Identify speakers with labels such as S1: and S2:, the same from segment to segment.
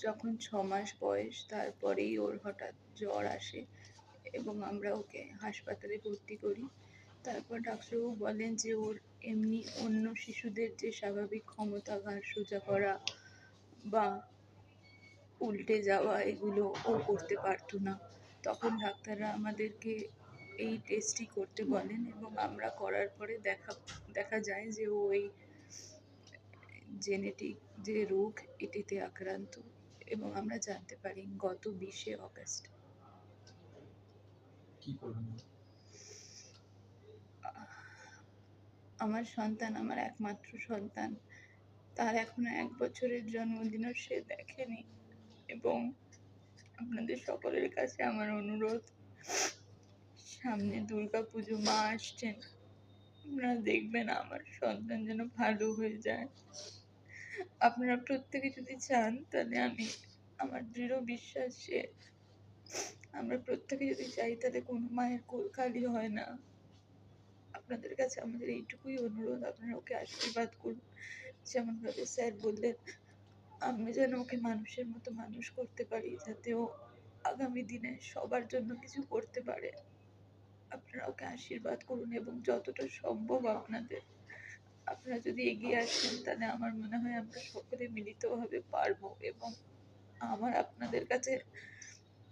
S1: যখন ছ মাস বয়স, তারপরেই ওর হঠাৎ জ্বর আসে এবং আমরা ওকে হাসপাতালে ভর্তি করি। তারপর ডাক্তারবাবু বলেন যে ওর এমনি অন্য শিশুদের যে স্বাভাবিক ক্ষমতা ঘাড় সোজা করা বা উল্টে যাওয়া, এগুলো ও করতে পারতো না। তখন ডাক্তাররা আমাদেরকে এই টেস্টই করতে বলেন এবং আমরা করার পরে দেখা দেখা যায় যে ও জেনেটিক যে রোগ, এটিতে আক্রান্ত। এবং আমরা জানতে পারি গত বিশে অগস্ট।
S2: কি করবেন?
S1: আমার সন্তান আমার একমাত্র সন্তান। তার এখনও এক বছরের জন্মদিনও সে দেখেনি এবং আপনাদের সকলের কাছে আমার অনুরোধ সামনে দুর্গা পুজো মা আসছেন। আপনারা দেখবেন আমার সন্তান যেন ভালো হয়ে যায়। আপনারা প্রত্যেকে যদি চান, তাহলে আমি আমার দৃঢ় বিশ্বাস যে আমরা প্রত্যেকে যদি চাই, তাহলে কোনো মায়ের কোল খালি হয় না। আপনাদের কাছে আমাদের এইটুকুই অনুরোধ, আপনারা ওকে আশীর্বাদ করুন। যেমনভাবে স্যার বললেন, আমি যেন ওকে মানুষের মতো মানুষ করতে পারি, যাতে ও আগামী দিনে সবার জন্য কিছু করতে পারে। আপনারা ওকে আশীর্বাদ করুন এবং যতটা সম্ভব আপনাদের আপনারা যদি এগিয়ে আসেন, তাহলে আমার মনে হয় আমরা সকলে মিলিতভাবে পারব এবং আমার আপনাদের কাছে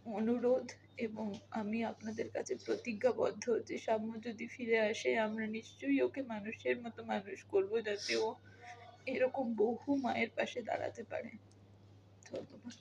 S1: অনুরোধ এবং আমি আপনাদের কাছে প্রতিজ্ঞাবদ্ধ যে সাম্য যদি ফিরে আসে, আমরা নিশ্চয়ই ওকে মানুষের মতো মানুষ করব যাতে ও এরকম বহু মায়ের পাশে দাঁড়াতে পারে। ধন্যবাদ।